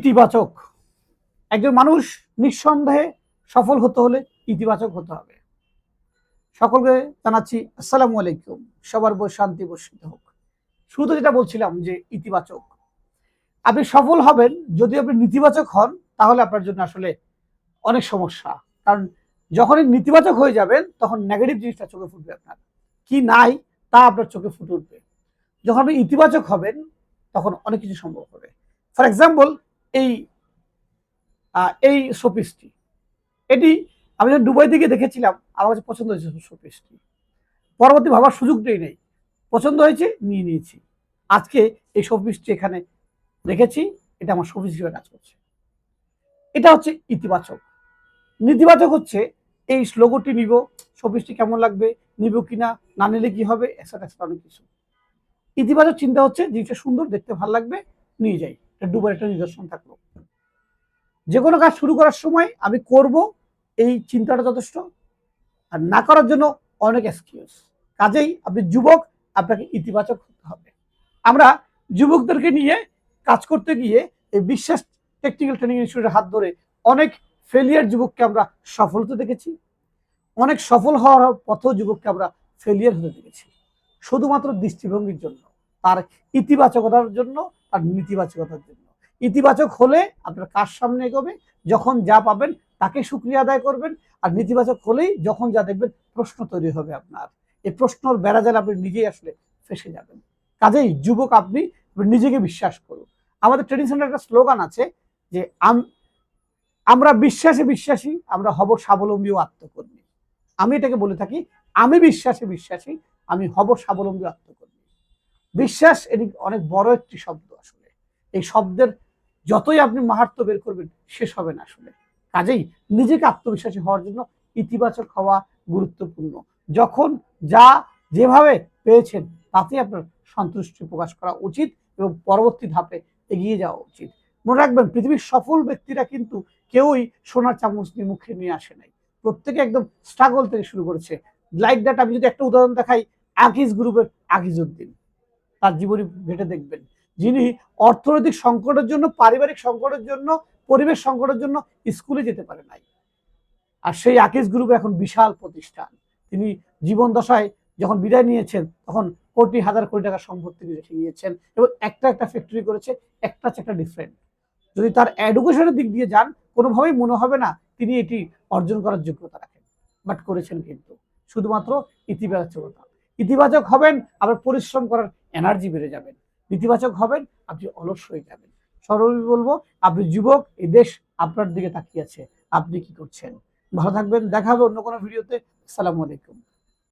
ইতিবাচক। একজন মানুষ নিঃসন্দেহে সফল হতে হলে ইতিবাচক হতে হবে। সকলকে জানাচ্ছি, আসসালামু আলাইকুম। সবার বই শান্তি বর্ষিত হোক। শুরুতে যেটা বলছিলাম যে ইতিবাচক। আপনি সফল হবেন, যদি আপনি নেতিবাচক হন, তাহলে আপনার জন্য আসলে অনেক সমস্যা। কারণ যখনই নেতিবাচক হয়ে যাবেন, তখন নেগেটিভ জিনিসটা চোখে ফুটবে আপনার। কি নাই, তা আপনার চোখে ফুটে উঠবে। যখন আপনি ইতিবাচক হবেন, তখন অনেক কিছু সম্ভব হবে। ফর এক্সাম্পল এই এই শোপিসটি এটি আমি যখন দুবাই থেকে দেখেছিলাম, আমার কাছে পছন্দ হয়েছে শোপিসটি পরবর্তী ভাবার সুযোগটাই নেই। পছন্দ হয়েছে, নিয়ে নিয়েছি। আজকে এই শোপিসটি এখানে দেখেছি এটা আমার শোপিস হিসেবে কাজ করছে। এটা হচ্ছে ইতিবাচক। নেতিবাচক হচ্ছে, এই লোগোটি নিব শোপিসটি কেমন লাগবে, নিব কিনা, না না নিলে কি হবে এক্সট্রা এক্সট্রা অনেক কিছু। ইতিবাচক চিন্তা হচ্ছে, জিনিসটা সুন্দর, দেখতে ভালো লাগবে, নিয়ে যাই। ডুবার একটা নিদর্শন থাকল। যে কোনো কাজ শুরু করার সময় আমি করব, এই চিন্তাটা যথেষ্ট। আর না করার জন্য অনেক এক্সকিউজ কাজেই আপনি যুবক, আপনাকে ইতিবাচক হতে হবে। আমরা যুবকদেরকে নিয়ে কাজ করতে গিয়ে এই বিশ্বাস টেকনিক্যাল ট্রেনিং ইনস্টিটিউটের হাত ধরে অনেক ফেলিয়ার যুবককে আমরা সফল হতে দেখেছি। অনেক সফল হওয়ার পথেও যুবককে আমরা ফেলিয়ার হতে দেখেছি। শুধুমাত্র দৃষ্টিভঙ্গির জন্য, তার ইতিবাচকতার জন্য আর নেতিবাচকতার জন্য। ইতিবাচক হলে আপনার কাজ সামনে এগোবে, যখন যা পাবেন তাকে সুক্রিয়া আদায় করবেন, আর নেতিবাচক হলেই যখন যা দেখবেন প্রশ্ন তৈরি হবে আপনার। এই প্রশ্নর বেড়াজালে আপনি নিজেই আসলে ফেসে যাবেন। কাজেই যুবক আপনি নিজেকে বিশ্বাস করুন। আমাদের ট্রেনিং সেন্টার একটা স্লোগান আছে যে, আম- আমরা বিশ্বাসে বিশ্বাসী, আমরা হব স্বাবলম্বী ও আত্মকর্মী। আমি এটাকে বলে থাকি, আমি বিশ্বাসে বিশ্বাসী, আমি হব স্বাবলম্বী আত্মকর্মী। বিশ্বাস, এটি অনেক বড় একটি শব্দ আসলে। এই শব্দের যতই আপনি মাহাত্ম বের করবেন, শেষ হবে না আসলে। কাজেই নিজেকে আত্মবিশ্বাসী হওয়ার জন্য ইতিবাচক হওয়া গুরুত্বপূর্ণ। যখন যা যেভাবে পেয়েছেন তাতে আপনার সন্তুষ্টি প্রকাশ করা উচিত এবং পরবর্তী ধাপে এগিয়ে যাওয়া উচিত। মনে রাখবেন, পৃথিবীর সফল ব্যক্তিরা কিন্তু কেউই সোনার চামচ নিয়ে মুখে নিয়ে আসে নাই। প্রত্যেকে একদম স্ট্রাগল থেকে শুরু করেছে। লাইক দ্যাট আমি যদি একটা উদাহরণ দেখাই, আকিজ গ্রুপের আজিজউদ্দিন তার জীবনী ঘেটে দেখবেন। যিনি অর্থনৈতিক সংকটের জন্য, পারিবারিক সংকটের জন্য, পরিবেশ সংকটের জন্য স্কুলে যেতে পারে নাই। আর সেই আকিজ গ্রুপ এখন বিশাল প্রতিষ্ঠান। তিনি জীবন দশায় যখন বিদায় নিয়েছেন, তখন কোটি, হাজার কোটি টাকা সম্পত্তি রেখে গিয়েছেন এবং একটা একটা ফ্যাক্টরি করেছে, একটা একটা ডিফারেন্ট যদি তার এডুকেশনের দিক দিয়ে যান, কোনোভাবেই মনে হবে না তিনি এটি অর্জন করার যোগ্যতা রাখেন। বাট করেছেন কিন্তু। শুধুমাত্র ইতিবাচকতা। ইতিবাচক হবেন, আবার পরিশ্রম করার এনার্জি বেড়ে যাবেন। ইতিবাচক হবেন, আপনি অলস হয়ে যাবেন। সর্বই বলব, আপনি যুবক, এই দেশ আপনার দিকে তাকিয়ে আছে। আপনি কি করছেন? ভালো থাকবেন, দেখা হবে অন্য কোনো ভিডিওতে আসসালামু আলাইকুম।